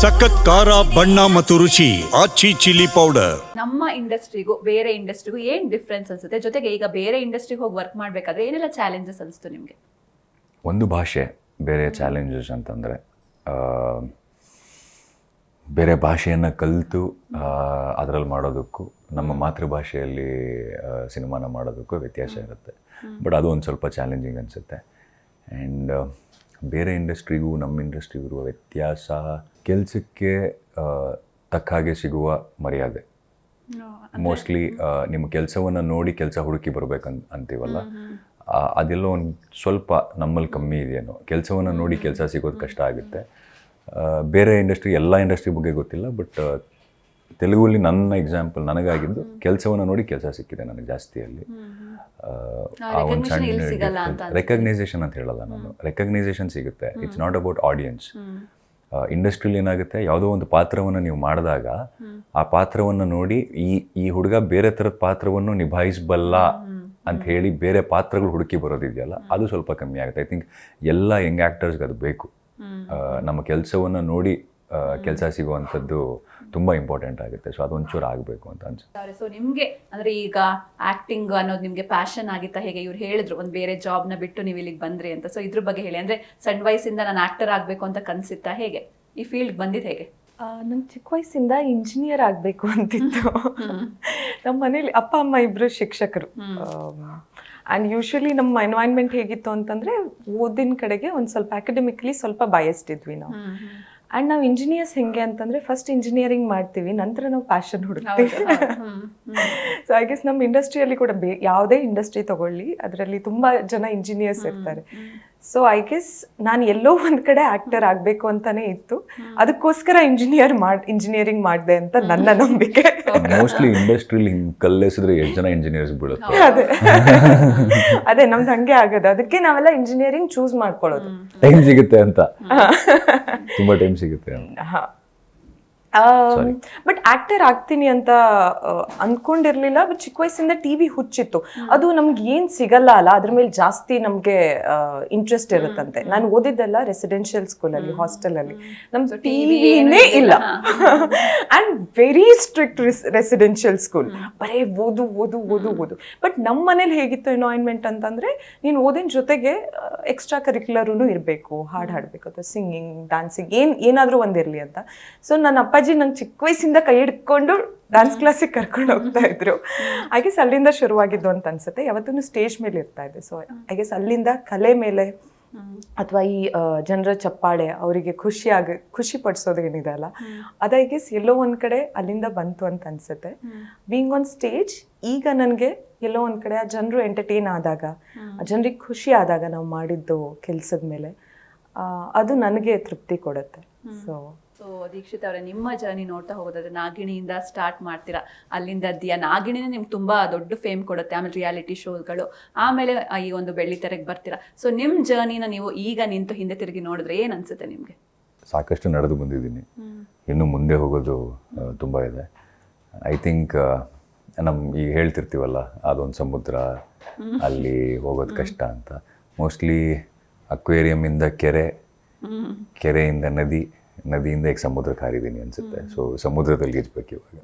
ಸಖತ್ ಖಾರ ಬಣ್ಣ ಮತ್ತು ರುಚಿ ಆಚಿ ಚಿಲ್ಲಿ ಪೌಡರ್. ನಮ್ಮ ಇಂಡಸ್ಟ್ರಿಗೂ ಬೇರೆ ಇಂಡಸ್ಟ್ರಿಗೂ ಏನ್ ಡಿಫ್ರೆನ್ಸ್ ಅನ್ಸುತ್ತೆ? ಜೊತೆಗೆ ಈಗ ಬೇರೆ ಇಂಡಸ್ಟ್ರಿಗೆ ಹೋಗಿ ವರ್ಕ್ ಮಾಡ್ಬೇಕಾದ್ರೆ ಏನೆಲ್ಲ ಚಾಲೆಂಜಸ್ ಅನಿಸ್ತು ನಿಮಗೆ? ಒಂದು ಭಾಷೆ ಬೇರೆ ಚಾಲೆಂಜಸ್ ಅಂತಂದರೆ ಬೇರೆ ಭಾಷೆಯನ್ನು ಕಲಿತು ಅದರಲ್ಲಿ ಮಾಡೋದಕ್ಕೂ ನಮ್ಮ ಮಾತೃಭಾಷೆಯಲ್ಲಿ ಸಿನಿಮಾನ ಮಾಡೋದಕ್ಕೂ ವ್ಯತ್ಯಾಸ ಇರುತ್ತೆ. ಬಟ್ ಅದು ಒಂದು ಸ್ವಲ್ಪ ಚಾಲೆಂಜಿಂಗ್ ಅನಿಸುತ್ತೆ. ಆ್ಯಂಡ್ ಬೇರೆ ಇಂಡಸ್ಟ್ರಿಗೂ ನಮ್ಮ ಇಂಡಸ್ಟ್ರಿಗೂ ಇರುವ ವ್ಯತ್ಯಾಸ ಕೆಲಸಕ್ಕೆ ತಕ್ಕ ಹಾಗೆ ಸಿಗುವ ಮರ್ಯಾದೆ. ಮೋಸ್ಟ್ಲಿ ನಿಮ್ಮ ಕೆಲಸವನ್ನು ನೋಡಿ ಕೆಲಸ ಹುಡುಕಿ ಬರ್ಬೇಕಂತ ಅಂತೀವಲ್ಲ? ಅದೆಲ್ಲ ಒಂದು ಸ್ವಲ್ಪ ನಮ್ಮಲ್ಲಿ ಕಮ್ಮಿ ಇದೆಯೇನೋ. ಕೆಲಸವನ್ನು ನೋಡಿ ಕೆಲಸ ಸಿಗೋದು ಕಷ್ಟ ಆಗುತ್ತೆ. ಬೇರೆ ಇಂಡಸ್ಟ್ರಿ ಎಲ್ಲ ಇಂಡಸ್ಟ್ರಿ ಬಗ್ಗೆ ಗೊತ್ತಿಲ್ಲ ಬಟ್ ತೆಲುಗುಲಿ ನನ್ನ ಎಕ್ಸಾಂಪಲ್ ನನಗಾಗಿದ್ದು ಕೆಲಸವನ್ನು ನೋಡಿ ಕೆಲಸ ಸಿಕ್ಕಿದೆ ನನಗೆ ಜಾಸ್ತಿ ರೆಕಗ್ನೈಸೇಷನ್ ಅಂತ ಹೇಳಲ್ಲ ನಾನು. ರೆಕಗ್ನೈಸೇಷನ್ ಸಿಗುತ್ತೆ. ಇಟ್ಸ್ ನಾಟ್ ಅಬೌಟ್ ಆಡಿಯನ್ಸ್ ಇಂಡಸ್ಟ್ರಿಯಲ್ಲಿ ಏನಾಗುತ್ತೆ ಯಾವುದೋ ಒಂದು ಪಾತ್ರವನ್ನು ನೀವು ಮಾಡಿದಾಗ ಆ ಪಾತ್ರವನ್ನು ನೋಡಿ ಈ ಈ ಹುಡುಗ ಬೇರೆ ಥರದ ಪಾತ್ರವನ್ನು ನಿಭಾಯಿಸಬಲ್ಲ ಅಂತ ಹೇಳಿ ಬೇರೆ ಪಾತ್ರಗಳು ಹುಡುಕಿ ಬರೋದಿದೆಯಲ್ಲ ಅದು ಸ್ವಲ್ಪ ಕಮ್ಮಿ ಆಗುತ್ತೆ. ಐ ಥಿಂಕ್ ಎಲ್ಲ ಯಂಗ್ ಆ್ಯಕ್ಟರ್ಸ್ಗೆ ಅದು ಬೇಕು. ನಮ್ಮ ಕೆಲಸವನ್ನು ನೋಡಿ ಕೆಲಸ ಸಿಗುವಂಥದ್ದು ತುಂಬ ಇಂಪಾರ್ಟೆಂಟ್ ಆಗುತ್ತೆ. ಸೊ ಅದೊಂಚೂರು ಆಗಬೇಕು ಅಂತ ಅನ್ಸುತ್ತೆ. ಸೊ ನಿಮ್ಗೆ ಅಂದ್ರೆ ಈಗ ಆಕ್ಟಿಂಗ್ ಅನ್ನೋದು ನಿಮ್ಗೆ ಪ್ಯಾಷನ್ ಆಗಿತ್ತಾ ಹೇಗೆ? ಇವ್ರು ಹೇಳಿದ್ರು ಒಂದ್ ಬೇರೆ ಜಾಬ್ನ ಬಿಟ್ಟು ನೀವು ಇಲ್ಲಿಗೆ ಬಂದ್ರಿ ಅಂತ. ಸೊ ಇದ್ರ ಬಗ್ಗೆ ಹೇಳಿ. ಅಂದ್ರೆ ಸಣ್ಣ ವಯಸ್ಸಿಂದ ನಾನು ಆಕ್ಟರ್ ಆಗ್ಬೇಕು ಅಂತ ಕನಸಿತ್ತಾ ಹೇಗೆ? ಈ ಫೀಲ್ಡ್ ಬಂದಿದ್ದು ಹೇಗೆ? ನಂಗೆ ಚಿಕ್ಕ ವಯಸ್ಸಿಂದ ಇಂಜಿನಿಯರ್ ಆಗಬೇಕು ಅಂತಿತ್ತು. ನಮ್ಮ ಮನೇಲಿ ಅಪ್ಪ ಅಮ್ಮ ಇಬ್ಬರು ಶಿಕ್ಷಕರು. ಆ್ಯಂಡ್ ಯೂಶ್ವಲಿ ನಮ್ಮ ಎನ್ವೈರ್ನ್ಮೆಂಟ್ ಹೇಗಿತ್ತು ಅಂತಂದರೆ ಓದಿನ ಕಡೆಗೆ ಒಂದು ಸ್ವಲ್ಪ ಅಕಾಡೆಮಿಕ್ಲಿ ಸ್ವಲ್ಪ ಬಯಸ್ಟಿದ್ವಿ ಇದ್ವಿ ನಾವು. ಆ್ಯಂಡ್ ನಾವು ಇಂಜಿನಿಯರ್ಸ್ ಹೆಂಗೆ ಅಂತಂದರೆ ಫಸ್ಟ್ ಇಂಜಿನಿಯರಿಂಗ್ ಮಾಡ್ತೀವಿ ನಂತರ ನಾವು ಪ್ಯಾಷನ್ ಹುಡುಕ್ತೀವಿ. ಸೊ ಐ ಗೆಸ್ ನಮ್ಮ ಇಂಡಸ್ಟ್ರಿಯಲ್ಲಿ ಕೂಡ ಬೇ ಯಾವುದೇ ಇಂಡಸ್ಟ್ರಿ ತಗೊಳ್ಳಿ ಅದರಲ್ಲಿ ತುಂಬ ಜನ ಇಂಜಿನಿಯರ್ಸ್ ಇರ್ತಾರೆ. ಸೊ ಐ ಗೆಸ್ ನಾನು ಎಲ್ಲೋ ಒಂದ್ ಕಡೆ ಆಕ್ಟರ್ ಆಗಬೇಕು ಅಂತಾನೆ ಇತ್ತು. ಅದಕ್ಕೋಸ್ಕರ ಇಂಜಿನಿಯರ್ ಮಾಡ್ ಇಂಜಿನಿಯರಿಂಗ್ ಮಾಡಿದೆ ಅಂತ ನನ್ನ ನಂಬಿಕೆ. ಮೋಸ್ಟ್ಲಿ ಇಂಡಸ್ಟ್ರಿಲಿ ಹಿಂಗೆ ಕಲ್ಲೆಸಿದ್ರೆ ಎಷ್ಟು ಜನ ಇಂಜಿನಿಯರ್ಸ್ ಬೀಳುತ್ತೆ? ಅದೇ. ಅದೇ ನಮ್ದು ಹಂಗೆ ಆಗೋದು. ಅದಕ್ಕೆ ನಾವೆಲ್ಲ ಇಂಜಿನಿಯರಿಂಗ್ ಚೂಸ್ ಮಾಡ್ಕೊಳ್ಳೋದು. ಟೈಮ್ ಸಿಗುತ್ತೆ ಅಂತ. ತುಂಬಾ ಟೈಮ್ ಸಿಗುತ್ತೆ ಹಾ. ಬಟ್ ಆಕ್ಟರ್ ಆಗ್ತೀನಿ ಅಂತ ಅನ್ಕೊಂಡಿರ್ಲಿಲ್ಲ ಬಟ್ ಚಿಕ್ಕ ವಯಸ್ಸಿಂದ ಟಿವಿ ಹುಚ್ಚಿತ್ತು. ಅದು ನಮ್ಗೆ ಏನ್ ಸಿಗಲ್ಲ ಅಲ್ಲ ಅದ್ರ ಮೇಲೆ ಜಾಸ್ತಿ ನಮ್ಗೆ ಇಂಟ್ರೆಸ್ಟ್ ಇರುತ್ತಂತೆ. ನಾನು ಓದಿದ್ದೆಲ್ಲ ರೆಸಿಡೆನ್ಷಿಯಲ್ ಸ್ಕೂಲಲ್ಲಿ ಹಾಸ್ಟೆಲಲ್ಲಿ ನಮ್ದು ಟಿವಿನೇ ಇಲ್ಲ. And very strict residential school ಬರೇ ಓದು ಓದು ಓದು ಓದು. ಬಟ್ ನಮ್ಮ ಮನೇಲಿ ಹೇಗಿತ್ತು ಎನ್ವಾಯ್ನ್ಮೆಂಟ್ ಅಂತಂದ್ರೆ ನೀನು ಓದಿನ ಜೊತೆಗೆ ಎಕ್ಸ್ಟ್ರಾ ಕರಿಕ್ಯುಲರೂ ಇರಬೇಕು. ಹಾಡು ಹಾಡಬೇಕು ಅಥವಾ ಸಿಂಗಿಂಗ್ ಡ್ಯಾನ್ಸಿಂಗ್ ಏನ್ ಏನಾದರೂ ಒಂದಿರಲಿ ಅಂತ. ಸೊ ನನ್ನ ಅಪ್ಪಾಜಿ ನಂಗೆ ಚಿಕ್ಕ ವಯಸ್ಸಿಂದ ಕೈ ಹಿಡ್ಕೊಂಡು ಡ್ಯಾನ್ಸ್ ಕ್ಲಾಸಿಗೆ ಕರ್ಕೊಂಡು ಹೋಗ್ತಾ ಇದ್ರು. ಐ ಗೆಸ್ ಅಲ್ಲಿಂದ ಶುರುವಾಗಿದ್ದು ಅಂತ ಅನ್ಸುತ್ತೆ. ಯಾವತ್ತೂ ಸ್ಟೇಜ್ ಮೇಲೆ ಇರ್ತಾ ಇದೆ. ಸೊ ಐ ಗೆಸ್ ಅಲ್ಲಿಂದ ಕಲೆ ಮೇಲೆ ಅಥವಾ ಈ ಜನರ ಚಪ್ಪಾಳೆ ಅವರಿಗೆ ಖುಷಿ ಆಗ, ಖುಷಿ ಪಡಿಸೋದು ಏನಿದೆ ಅಲ್ಲ, ಅದು ಐ ಗೆಸ್ ಎಲ್ಲೋ ಒಂದ್ ಕಡೆ ಅಲ್ಲಿಂದ ಬಂತು ಅಂತ ಅನ್ಸುತ್ತೆ. ಬೀಂಗ್ ಆನ್ ಸ್ಟೇಜ್ ಈಗ ನನಗೆ ಎಲ್ಲೋ ಒಂದ್ ಕಡೆ ಆ ಜನರು ಎಂಟರ್ಟೈನ್ ಆದಾಗ, ಆ ಜನರಿಗೆ ಖುಷಿ ಆದಾಗ ನಾವು ಮಾಡಿದ್ದು ಕೆಲಸದ ಮೇಲೆ ಅದು ನನಗೆ ತೃಪ್ತಿ ಕೊಡುತ್ತೆ. ಸೊ ಸೊ ದೀಕ್ಷಿತ್ ಅವರೇ ನಿಮ್ಮ ಜರ್ನಿ ನೋಡ್ತಾ ಹೋಗೋದಾದ್ರೆ ನಾಗಿಣಿಯಿಂದ ಸ್ಟಾರ್ಟ್ ಮಾಡ್ತೀರಾ? ಅಲ್ಲಿಂದ ದಿಯಾ ನಾಗಿಣಿನೇ ನಿಮ್ಗೆ ತುಂಬಾ ದೊಡ್ಡ ಫೇಮ್ ಕೊಡುತ್ತೆ ಆಮೇಲೆ ರಿಯಾಲಿಟಿ ಶೋಗಳು ಆಮೇಲೆ ಈ ಒಂದು ಬೆಳ್ಳಿ ತೆರೆಗೆ ಬರ್ತೀರಾ? ಸೊ ನಿಮ್ಮ ಜರ್ನಿನ ನೀವು ಈಗ ನಿಂತು ಹಿಂದೆ ತಿರುಗಿ ನೋಡಿದ್ರೆ ಏನು ಅನಿಸುತ್ತೆ ನಿಮಗೆ? ಸಾಕಷ್ಟು ನಡೆದು ಬಂದಿದ್ದೀನಿ. ಇನ್ನು ಮುಂದೆ ಹೋಗೋದು ತುಂಬ ಇದೆ. ಐ ಥಿಂಕ್ ನಮ್ಮ ಈಗ ಹೇಳ್ತಿರ್ತೀವಲ್ಲ ಅದೊಂದು ಸಮುದ್ರ ಅಲ್ಲಿ ಹೋಗೋದು ಕಷ್ಟ ಅಂತ. ಮೋಸ್ಟ್ಲಿ ಅಕ್ವೇರಿಯಮಿಂದ ಕೆರೆ ಕೆರೆಯಿಂದ ನದಿ ನದಿಯಿಂದ ಈಗ ಸಮುದ್ರಕ್ಕೆ ಹಾರಿದ್ದೀನಿ ಅನಿಸುತ್ತೆ. ಸೊ ಸಮುದ್ರದಲ್ಲಿ ಇರ್ಬೇಕು ಇವಾಗ.